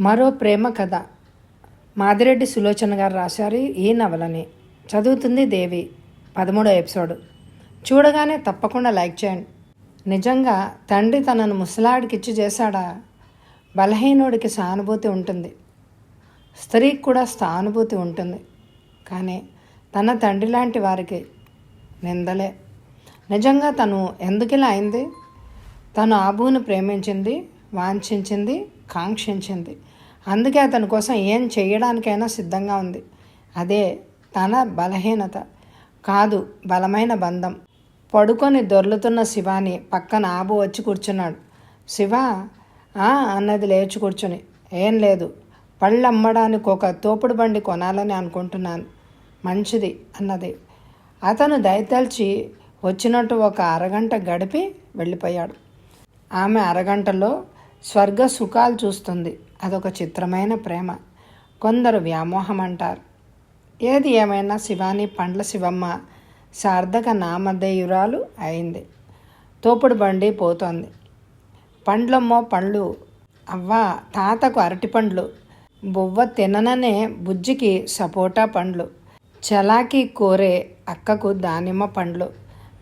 మరో ప్రేమ కథ. మాదిరెడ్డి సులోచన గారు రాశారు ఈ నవలని. చదువుతుంది దేవి. పదమూడో ఎపిసోడ్. చూడగానే తప్పకుండా లైక్ చేయండి. నిజంగా తండ్రి తనను ముసలాడికిచ్చి చేశాడా? బలహీనుడికి సానుభూతి ఉంటుంది. స్త్రీకి కూడా సానుభూతి ఉంటుంది. కానీ తన తండ్రి లాంటి వారికి నిందలే. నిజంగా తను ఎందుకిలా అయింది? తను ఆబుని ప్రేమించింది వాంఛించింది కాంక్షించింది. అందుకే అతని కోసం ఏం చేయడానికైనా సిద్ధంగా ఉంది. అదే తన బలహీనత. కాదు బలమైన బంధం. పడుకొని దొర్లుతున్న శివాని పక్కన ఆబు వచ్చి కూర్చున్నాడు. శివ "ఆ" అన్నది లేచి కూర్చుని ఏం లేదు. పళ్ళు అమ్మడానికి ఒక తోపుడు బండి కొనాలని అనుకుంటున్నాను. మంచిది అన్నది. అతను దయతల్చి వచ్చినట్టు ఒక అరగంట గడిపి వెళ్ళిపోయాడు. ఆమె అరగంటలో స్వర్గ సుఖాలు చూస్తుంది. అదొక చిత్రమైన ప్రేమ. కొందరు వ్యామోహం అంటారు ఏది ఏమైనా శివాని పండ్ల శివమ్మ సార్థక నామధేయురాలు అయింది. తోపుడు బండి పోతోంది. పండ్లమ్మో పండ్లు అవ్వా తాతకు అరటి పండ్లు బువ్వ తినననే బుజ్జికి సపోటా పండ్లు చలాకీ కోరే అక్కకు దానిమ్మ పండ్లు.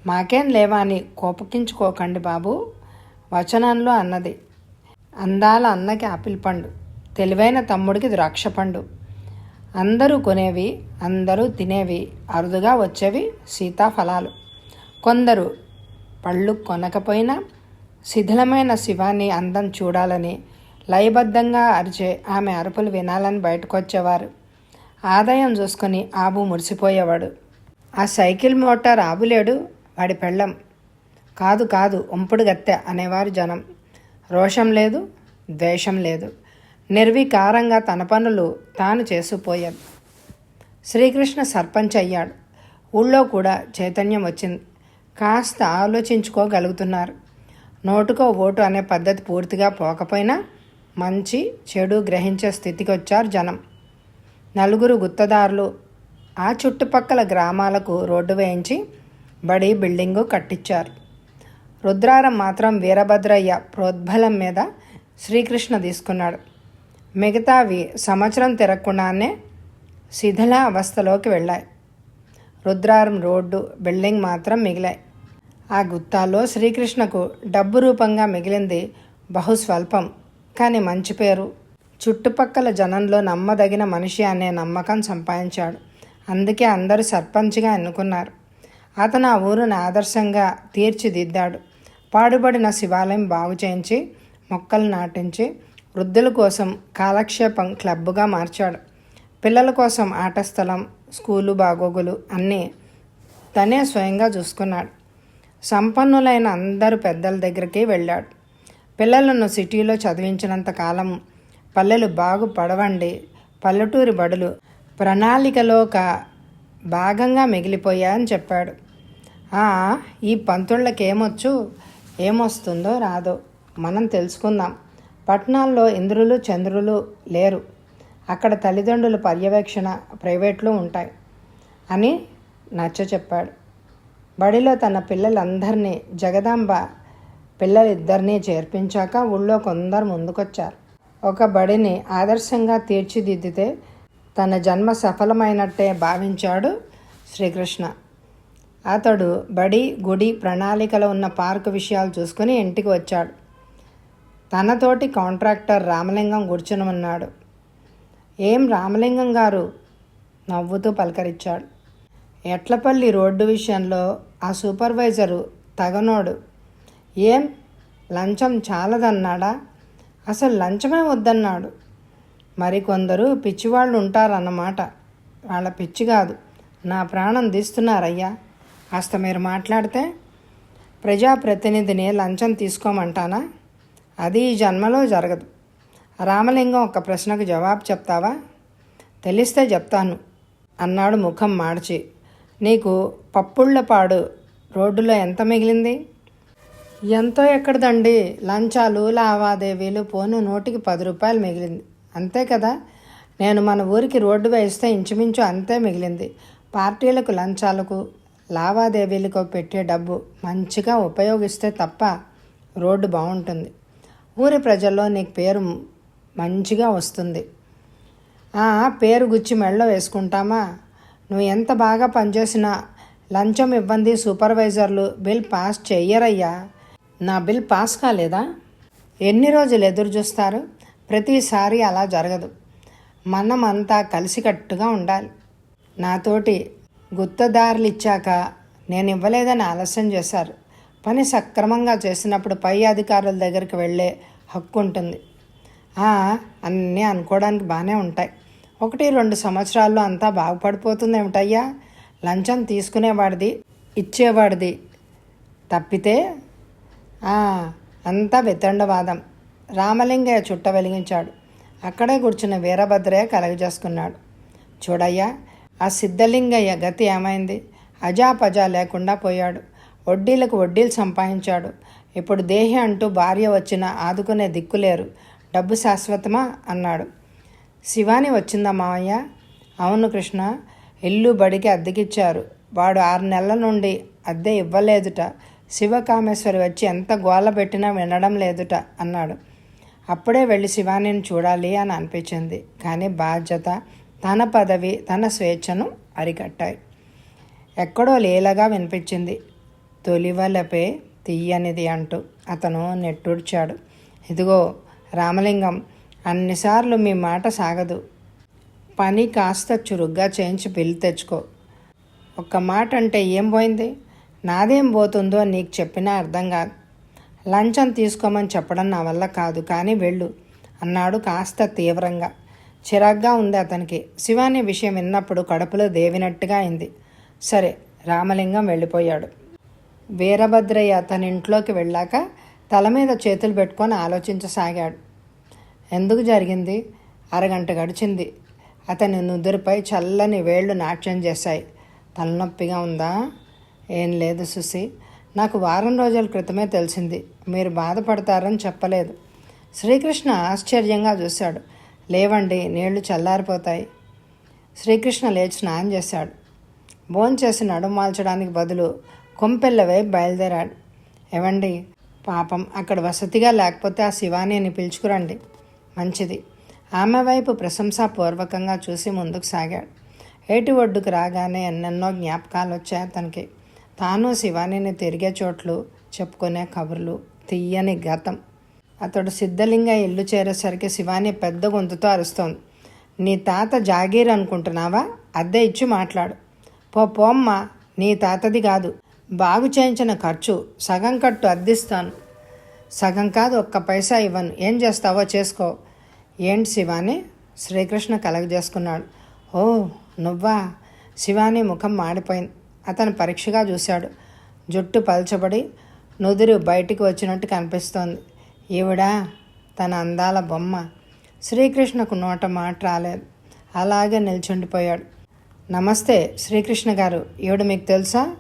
మాకేం లేవా అని కోపకించుకోకండి బాబు. వచనంలో అన్నది. అందాల అన్నకి ఆపిల్ పండు. తెలివైన తమ్ముడికి ద్రాక్ష పండు. అందరూ కొనేవి అందరూ తినేవి అరుదుగా వచ్చేవి సీతాఫలాలు. కొందరు పళ్ళు కొనకపోయినా శిథిలమైన శివాని అందం చూడాలని లయబద్ధంగా అరిచే ఆమె అరుపులు వినాలని బయటకొచ్చేవారు. ఆదాయం చూసుకొని ఆబు మురిసిపోయేవాడు. ఆ సైకిల్ మోటార్ ఆబులేడు వాడి పెళ్ళం. కాదు కాదు ఒంపుడు గత్తె అనేవారు జనం. రోషం లేదు ద్వేషం లేదు. నిర్వికారంగా తన పనులు తాను చేసుకుపోయాడు. శ్రీకృష్ణ సర్పంచ్ అయ్యాడు. ఊళ్ళో కూడా చైతన్యం వచ్చింది. కాస్త ఆలోచించుకోగలుగుతున్నారు. నోటుకో ఓటు అనే పద్ధతి పూర్తిగా పోకపోయినా మంచి చెడు గ్రహించే స్థితికి వచ్చారు జనం. నలుగురు గుత్తదారులు ఆ చుట్టుపక్కల గ్రామాలకు రోడ్డు వేయించి బడి బిల్డింగు కట్టించారు. రుద్రారం మాత్రం వీరభద్రయ్య ప్రోద్బలం మీద శ్రీకృష్ణ తీసుకున్నాడు. మిగతావి సంవత్సరం తిరగకుండానే శిథిల అవస్థలోకి వెళ్ళాయి. రుద్రారం రోడ్డు బిల్డింగ్ మాత్రం మిగిలాయి. ఆ గుత్తాలో శ్రీకృష్ణకు డబ్బు రూపంగా మిగిలింది బహుస్వల్పం కానీ మంచి పేరు. చుట్టుపక్కల జనంలో నమ్మదగిన మనిషి అనే నమ్మకం సంపాదించాడు. అందుకే అందరూ సర్పంచ్గా ఎన్నుకున్నారు. అతను ఆ ఊరును ఆదర్శంగా తీర్చిదిద్దాడు. పాడుబడిన శివాలయం బాగు చేయించి మొక్కలు నాటించి వృద్ధుల కోసం కాలక్షేపం క్లబ్గా మార్చాడు. పిల్లల కోసం ఆట స్థలం స్కూలు బాగోగులు అన్నీ తనే స్వయంగా చూసుకున్నాడు. సంపన్నులైన అందరు పెద్దల దగ్గరికి వెళ్ళాడు. పిల్లలను సిటీలో చదివించినంత కాలం పల్లెలు బాగు పడవండి పల్లెటూరి బడులు ప్రణాళికలో ఒక భాగంగా మిగిలిపోయాయని చెప్పాడు. ఈ పంతుళ్ళకి ఏమొచ్చు ఏమొస్తుందో రాదో. మనం తెలుసుకుందాం. పట్టణాల్లో ఇంద్రులు చంద్రులు లేరు. అక్కడ తల్లిదండ్రుల పర్యవేక్షణ ప్రైవేట్లు ఉంటాయి అని నచ్చ చెప్పాడు. బడిలో తన పిల్లలందరినీ జగదాంబ పిల్లలిద్దరినీ చేర్పించాక ఊళ్ళో కొందరు ముందుకొచ్చారు. ఒక బడిని ఆదర్శంగా తీర్చిదిద్దితే తన జన్మ సఫలమైనట్టే భావించాడు శ్రీకృష్ణ. అతడు బడి గుడి ప్రణాళికలో ఉన్న పార్కు విషయాలు చూసుకుని ఇంటికి వచ్చాడు. తనతోటి కాంట్రాక్టర్ రామలింగం కూర్చుని ఉన్నాడు ఏం రామలింగం గారు? నవ్వుతూ పలకరించాడు. ఎట్లపల్లి రోడ్డు విషయంలో ఆ సూపర్వైజరు తగనోడు. ఏం? లంచం చాలదన్నాడా? అసలు లంచమే వద్దన్నాడు. మరికొందరు పిచ్చివాళ్ళు ఉంటారన్నమాట వాళ్ళ పిచ్చి కాదు. నా ప్రాణం తీస్తున్నారయ్యా. కాస్త మీరు మాట్లాడితే ప్రజాప్రతినిధిని లంచం తీసుకోమంటానా? అది ఈ జన్మలో జరగదు. రామలింగం ఒక ప్రశ్నకు జవాబు చెప్తావా? తెలిస్తే చెప్తాను అన్నాడు ముఖం మార్చి. నీకు పప్పుళ్ళపాడు రోడ్డులో ఎంత మిగిలింది? ఎంతో ఎక్కడదండి? లంచాలు లావాదేవీలు పోను నోటికి పది రూపాయలు మిగిలింది. అంతే కదా? నేను మన ఊరికి రోడ్డు వేస్తే ఇంచుమించు అంతే మిగిలింది. పార్టీలకు లంచాలకు లావాదేవీలకు పెట్టే డబ్బు మంచిగా ఉపయోగిస్తే తప్ప రోడ్డు బాగుంటుంది. ఊరి ప్రజల్లో నీకు పేరు మంచిగా వస్తుంది. "ఆ, పేరు గుచ్చి మెళ్ళో వేసుకుంటామా? నువ్వు ఎంత బాగా పనిచేసినా లంచం ఇవ్వండి సూపర్వైజర్లు. బిల్ పాస్ చెయ్యరయ్యా. నా బిల్ పాస్ కాలేదా? ఎన్ని రోజులు ఎదురు చూస్తారు? ప్రతిసారి అలా జరగదు. మనమంతా కలిసికట్టుగా ఉండాలి. నాతోటి గుత్తదారులు ఇచ్చాక నేను ఇవ్వలేదని ఆలస్యం చేశారు. పని సక్రమంగా చేసినప్పుడు పై అధికారుల దగ్గరికి వెళ్ళే హక్కు ఉంటుంది అన్నీ అనుకోవడానికి బాగానే ఉంటాయి. ఒకటి రెండు సంవత్సరాల్లో అంతా బాగుపడిపోతుంది ఏమిటయ్యా లంచం తీసుకునేవాడిది ఇచ్చేవాడిది తప్పితే? అంతా వితండవాదం. రామలింగయ్య చుట్ట వెలిగించాడు. అక్కడే కూర్చున్న వీరభద్రయ్య కలగజేసుకున్నాడు. చూడయ్యా ఆ సిద్ధలింగయ్య గతి ఏమైంది? అజాపజా లేకుండా పోయాడు. వడ్డీలకు వడ్డీలు సంపాదించాడు. ఇప్పుడు దేహి అంటూ భార్య వచ్చినా ఆదుకునే దిక్కులేరు డబ్బు శాశ్వతమా? అన్నాడు. శివాని వచ్చిందా మావయ్య? అవును కృష్ణ ఇల్లు బడికి అద్దెకిచ్చారు. వాడు ఆరు నెలల నుండి అద్దె ఇవ్వలేదుట. శివకామేశ్వరి వచ్చి ఎంత గోల పెట్టినా వినడం లేదుట అన్నాడు. అప్పుడే వెళ్ళి శివానిని చూడాలి అని అనిపించింది. కానీ బాధ్యత తన పదవి తన స్వేచ్ఛను అరికట్టాయి. ఎక్కడో లీలగా వినిపించింది. తొలివలపే తీయనిది అంటూ అతను నెట్టూడ్చాడు ఇదిగో రామలింగం అన్నిసార్లు మీ మాట సాగదు. పని కాస్త చురుగ్గా చేయించి బిల్లు తెచ్చుకో. ఒక్క మాట అంటే ఏం పోయింది? నాదేం పోతుందో నీకు చెప్పినా అర్థం కాదు. లంచం తీసుకోమని చెప్పడం నా వల్ల కాదు కానీ వెళ్ళు అన్నాడు కాస్త తీవ్రంగా. చిరాగ్గా ఉంది అతనికి. శివాని విషయం విన్నప్పుడు కడుపులో దేవినట్టుగా అయింది. సరే రామలింగం వెళ్ళిపోయాడు. వీరభద్రయ్య తన ఇంట్లోకి వెళ్ళాక తల మీద చేతులు పెట్టుకొని ఆలోచించసాగాడు. ఎందుకు జరిగింది? అరగంట గడిచింది. అతని నుదురుపై చల్లని వేళ్ళు నాట్యం చేశాయి. తలనొప్పిగా ఉందా? ఏం లేదు సుసి నాకు వారం రోజుల క్రితమే తెలిసింది. మీరు బాధపడతారని చెప్పలేదు. శ్రీకృష్ణ ఆశ్చర్యంగా చూశాడు. లేవండి నీళ్ళు చల్లారిపోతాయి. శ్రీకృష్ణ లేచి స్నానం చేశాడు. భోంచేసి నడుమాల్చడానికి బదులు కొంపెల్ల వైపు బయలుదేరాడు. ఏవండి? పాపం అక్కడ వసతిగా లేకపోతే ఆ శివానీని పిలుచుకురండి. మంచిది. ఆమె వైపు ప్రశంసాపూర్వకంగా చూసి ముందుకు సాగాడు. ఏటి ఒడ్డుకు రాగానే ఎన్నెన్నో జ్ఞాపకాలు వచ్చాయి అతనికి. తాను శివానీని తిరిగే చోట్లు చెప్పుకునే కబుర్లు తీయని గతం. అతడు సిద్ధలింగ ఇల్లు చేరేసరికి శివాని పెద్ద గొంతుతో అరుస్తోంది. నీ తాత జాగీర్ అనుకుంటున్నావా? అద్దె ఇచ్చి మాట్లాడు. పో పోమ్మ నీ తాతది కాదు. బాగు చేయించిన ఖర్చు సగం కట్టు అద్దిస్తాను. సగం కాదు ఒక్క పైసా ఇవ్వను. ఏం చేస్తావో చేసుకో. ఏంటి శివాని? శ్రీకృష్ణ కలగజేసుకున్నాడు ఓ నువ్వా శివాని ముఖం మాడిపోయింది. అతను పరీక్షగా చూశాడు. జుట్టు పల్చబడి నుదురు బయటికి వచ్చినట్టు కనిపిస్తోంది. ఈవిడా తన అందాల బొమ్మ శ్రీకృష్ణకు నోట మాట రాలేదు. అలాగే నిల్చుండిపోయాడు. నమస్తే శ్రీకృష్ణ గారు ఈవిడ మీకు తెలుసా?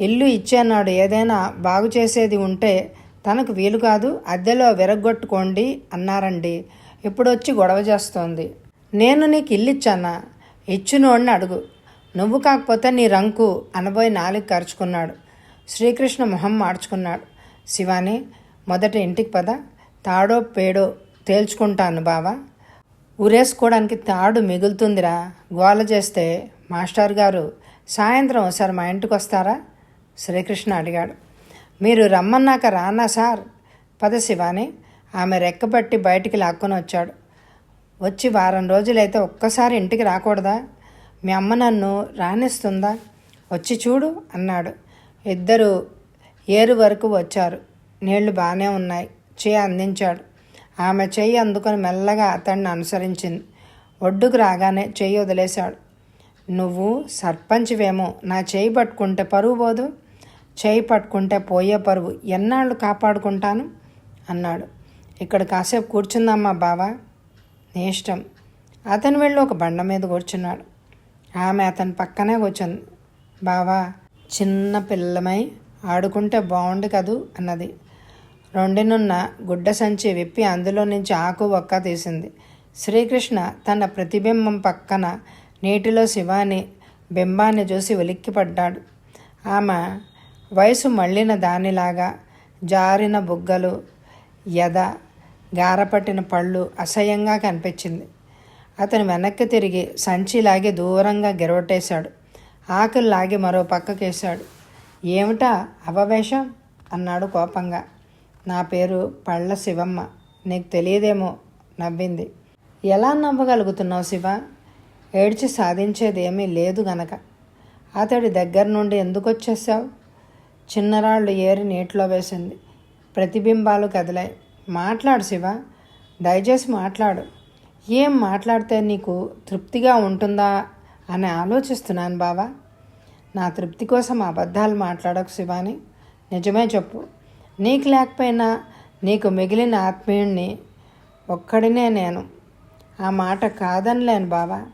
ఇల్లు ఇచ్చేనాడు ఏదైనా బాగు చేసేది ఉంటే తనకు వీలు కాదు అద్దెలో విరగ్గొట్టుకోండి అన్నారండి. ఇప్పుడు వచ్చి గొడవ చేస్తోంది. నేను నీకు ఇల్లు ఇచ్చానా ఇచ్చినోడిని అడుగు. నువ్వు కాకపోతే నీ రంకు అనబోయి నాలుగు ఖర్చుకున్నాడు శ్రీకృష్ణ మొహం మార్చుకున్నాడు. శివాని మొదట ఇంటికి పద. తాడో పేడో తేల్చుకుంటాను బావా. ఉరేసుకోవడానికి తాడు మిగులుతుందిరా. గోల చేస్తే మాస్టర్ గారు సాయంత్రం ఒకసారి మా ఇంటికి వస్తారా? శ్రీకృష్ణ అడిగాడు. మీరు రమ్మన్నాక రానా సార్? పద శివాని. ఆమె రెక్కబట్టి బయటికి లాక్కొని వచ్చాడు. వచ్చి వారం రోజులైతే ఒక్కసారి ఇంటికి రాకూడదా? మీ అమ్మ నన్ను రాణిస్తుందా వచ్చి చూడు అన్నాడు. ఇద్దరు ఏరు వరకు వచ్చారు. నీళ్ళు బాగానే ఉన్నాయి. చేయి అందించాడు. ఆమె చెయ్యి అందుకొని మెల్లగా అతన్ని అనుసరించింది. ఒడ్డుకు రాగానే చెయ్యి వదిలేశాడు. నువ్వు సర్పంచ్వేమో. నా చేయి పట్టుకుంటే పరువు పోదు. చేయి పట్టుకుంటే పోయే పరువు. ఎన్నాళ్ళు కాపాడుకుంటాను? అన్నాడు. ఇక్కడ కాసేపు కూర్చుందమ్మా బావా. నీ ఇష్టం. అతను వెళ్ళి ఒక బండ మీద కూర్చున్నాడు. ఆమె అతని పక్కనే కూర్చుంది. బావా చిన్న పిల్లమై ఆడుకుంటే బాగుండు కదూ? అన్నది. రెండినున్న గుడ్డ సంచి విప్పి అందులో నుంచి ఆకు ఒక్క తీసింది. శ్రీకృష్ణ తన ప్రతిబింబం పక్కన నీటిలో శివాని బింబాన్ని చూసి ఉలిక్కిపడ్డాడు. ఆమె వయసు మళ్ళిన దానిలాగా జారిన బుగ్గలు ఎద గారపట్టిన పళ్ళు అసహ్యంగా కనిపించింది. అతను వెనక్కి తిరిగి సంచి లాగి దూరంగా గెరవటేశాడు ఆకులు లాగి మరో పక్కకేశాడు. ఏమిటా అవవేషం అన్నాడు కోపంగా. నా పేరు పళ్ళ శివమ్మ. నీకు తెలియదేమో నవ్వింది. ఎలా నవ్వగలుగుతున్నావు శివ? ఏడ్చి సాధించేదేమీ లేదు గనక. అతడి దగ్గర నుండి ఎందుకు వచ్చేసావు చిన్నరాళ్ళు ఏరి నీటిలో వేసింది. ప్రతిబింబాలు కదిలాయి. మాట్లాడు శివ. దయచేసి మాట్లాడు. ఏం మాట్లాడితే నీకు తృప్తిగా ఉంటుందా అని ఆలోచిస్తున్నాను బావా. నా తృప్తి కోసం అబద్ధాలు మాట్లాడకు శివాని. నిజమే చెప్పు. నీకు లేకపోయినా నీకు మిగిలిన ఆత్మీయుణ్ణి ఒక్కడినే నేను. ఆ మాట కాదనిలేను బాబా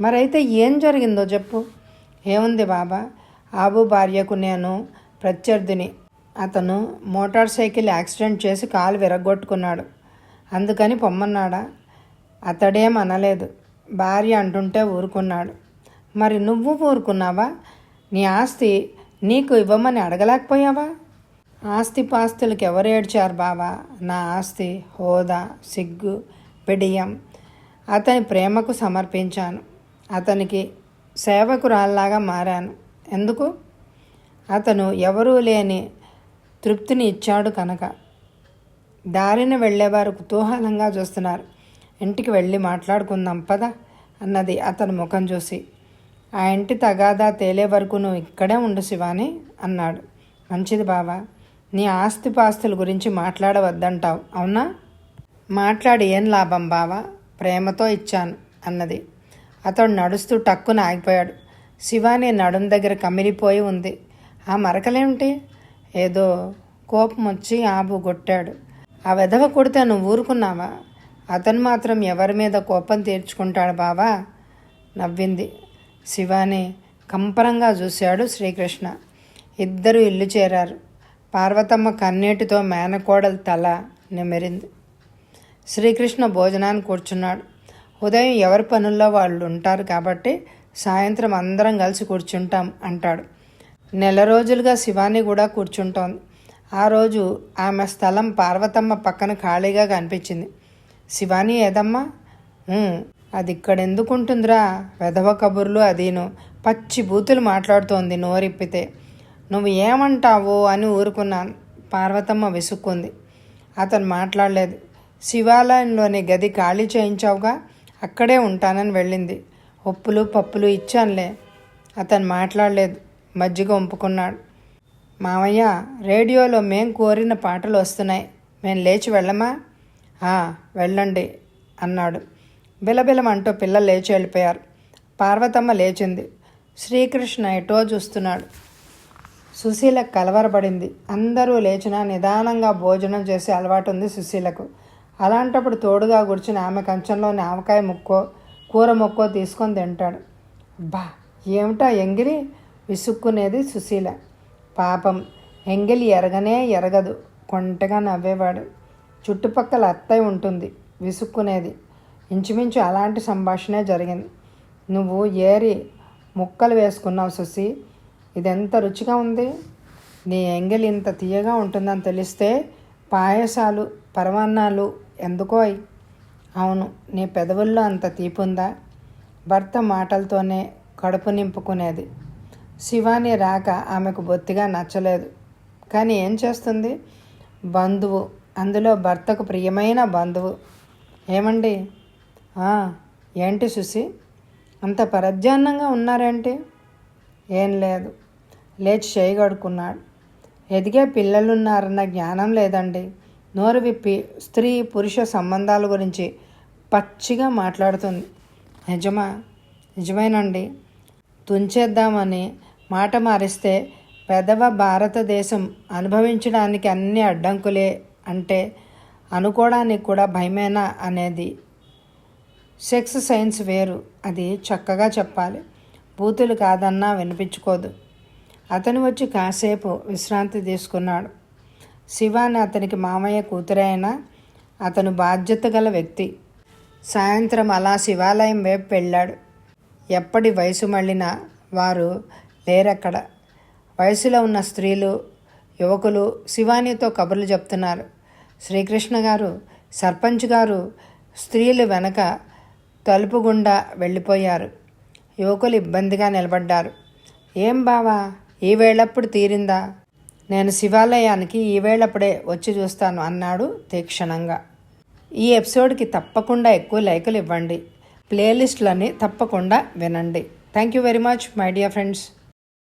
మరైతే ఏం జరిగిందో చెప్పు. ఏముంది బాబా ఆబు భార్యకు నేను ప్రత్యర్థిని. అతను మోటార్ సైకిల్ యాక్సిడెంట్ చేసి కాలు విరగొట్టుకున్నాడు అందుకని పొమ్మన్నాడా? అతడేం అనలేదు. భార్య అంటుంటే ఊరుకున్నాడు. మరి నువ్వు ఊరుకున్నావా? నీ ఆస్తి నీకు ఇవ్వమని అడగలేకపోయావా? ఆస్తి పాస్తులకు ఎవరు ఏడ్చారు బావా? నా ఆస్తి హోదా సిగ్గు బిడియం. అతని ప్రేమకు సమర్పించాను. అతనికి సేవకురాల్లాగా మారాను. ఎందుకు? అతను ఎవరూ లేని తృప్తిని ఇచ్చాడు కనుక. దారిన వెళ్ళేవారు కుతూహలంగా చూస్తున్నారు. ఇంటికి వెళ్ళి మాట్లాడుకుందాం పద అన్నది అతని ముఖం చూసి. ఆ ఇంటి తగాదా తేలే వరకు నువ్వు ఇక్కడే ఉండు శివాని అన్నాడు. మంచిది బావా. నీ ఆస్తిపాస్తుల గురించి మాట్లాడవద్దంటావు అవునా? మాట్లాడి ఏం లాభం బావా? ప్రేమతో ఇచ్చాను అన్నది. అతడు నడుస్తూ టక్కున ఆగిపోయాడు. శివాని నడుం దగ్గర కమిలిపోయి ఉంది. ఆ మరకలేమిటి? ఏదో కోపం వచ్చి ఆబు కొట్టాడు ఆ వెధవ కొడితే నువ్వు ఊరుకున్నావా? అతను మాత్రం ఎవరి మీద కోపం తీర్చుకుంటాడు బావా? నవ్వింది. శివాని కంపరంగా చూశాడు శ్రీకృష్ణ. ఇద్దరు ఇల్లు చేరారు. పార్వతమ్మ కన్నీటితో మేనకోడల తల నిమిరింది. శ్రీకృష్ణ భోజనాన్ని కూర్చున్నాడు. ఉదయం ఎవరి పనుల్లో వాళ్ళు ఉంటారు కాబట్టి సాయంత్రం అందరం కలిసి కూర్చుంటాం అంటాడు. నెల రోజులుగా శివాని కూడా కూర్చుంటోంది. ఆ రోజు ఆమె స్థలం పార్వతమ్మ పక్కన ఖాళీగా కనిపించింది. శివాని ఏదమ్మా? అది ఇక్కడ ఎందుకు ఉంటుందిరా వెధవ కబుర్లు అదీను. పచ్చి బూతులు మాట్లాడుతోంది నోరిప్పితే. నువ్వు ఏమంటావో అని ఊరుకున్నాను. పార్వతమ్మ విసుక్కుంది. అతను మాట్లాడలేదు. శివాలయంలోని గది ఖాళీ చేయించావుగా? అక్కడే ఉంటానని వెళ్ళింది. ఉప్పులు పప్పులు ఇచ్చానులే. అతను మాట్లాడలేదు. మజ్జిగ ఒంపుకున్నాడు మామయ్య రేడియోలో మేం కోరిన పాటలు వస్తున్నాయి. మేము లేచి వెళ్ళమా? వెళ్ళండి అన్నాడు. బిలబిలమంటూ పిల్లలు లేచి వెళ్ళిపోయారు. పార్వతమ్మ లేచింది. శ్రీకృష్ణ ఎటో చూస్తున్నాడు. సుశీల కలవరపడింది. అందరూ లేచిన నిదానంగా భోజనం చేసే అలవాటు ఉంది సుశీలకు. అలాంటప్పుడు తోడుగా కూర్చుని ఆమె కంచంలోని ఆవకాయ ముక్కో కూర ముక్కో తీసుకొని తింటాడు. బా ఏమిటా ఎంగిలి? విసుక్కునేది సుశీల. పాపం ఎంగిలి ఎరగనే ఎరగదు. కొంటగా నవ్వేవాడు. చుట్టుపక్కల అత్తయ్య ఉంటుంది విసుక్కునేది. ఇంచుమించు అలాంటి సంభాషణే జరిగింది. నువ్వు ఏరి ముక్కలు వేసుకున్నావు సుశీ ఇది ఇదెంత రుచిగా ఉంది? నీ ఎంగిలి ఇంత తీయగా ఉంటుందని తెలిస్తే పాయసాలు పరమాన్నాలు ఎందుకో అయి. అవును నీ పెదవుల్లో అంత తీపుందా? భర్త మాటలతోనే కడుపు నింపుకునేది. శివాని రాక ఆమెకు బొత్తిగా నచ్చలేదు. కానీ ఏం చేస్తుంది? బంధువు అందులో భర్తకు ప్రియమైన బంధువు. ఏమండి? ఏంటి సుసి అంత పరధ్యాన్నంగా ఉన్నారేంటి? ఏం లేదు. లేచి చేయగడుకున్నాడు ఎదిగే పిల్లలున్నారన్న జ్ఞానం లేదండి. నోరు విప్పి స్త్రీ పురుష సంబంధాల గురించి పచ్చిగా మాట్లాడుతుంది. నిజమా? నిజమేనండి. తుంచేద్దామని మాట మారిస్తే పెదవ భారతదేశం అనుభవించడానికి అన్ని అడ్డంకులే అంటే అనుకోవడానికి కూడా భయమేనా అనేది. సెక్స్ సైన్స్ వేరు అది చక్కగా చెప్పాలి. బూతులు కాదన్నా వినిపించుకోదు. అతను వచ్చి కాసేపు విశ్రాంతి తీసుకున్నాడు. శివాని అతనికి మామయ్య కూతురైన అతను బాధ్యత గల వ్యక్తి. సాయంత్రం అలా శివాలయం వైపు వెళ్ళాడు. ఎప్పటి వయసు మళ్ళినా వారు లేరక్కడ. వయసులో ఉన్న స్త్రీలు యువకులు శివానితో కబుర్లు చెప్తున్నారు. శ్రీకృష్ణ గారు సర్పంచ్ గారు స్త్రీలు వెనక తలుపు గుండా వెళ్ళిపోయారు. యువకులు ఇబ్బందిగా నిలబడ్డారు. ఏం బావా? ఈ వేళప్పుడు తీరిందా? నేను శివాలయానికి ఈ వేళప్పుడే వచ్చి చూస్తాను అన్నాడు తీక్షణంగా. ఈ ఎపిసోడ్కి తప్పకుండా ఎక్కువ లైకులు ఇవ్వండి. ప్లేలిస్ట్లని తప్పకుండా వినండి. Thank you very much my dear friends.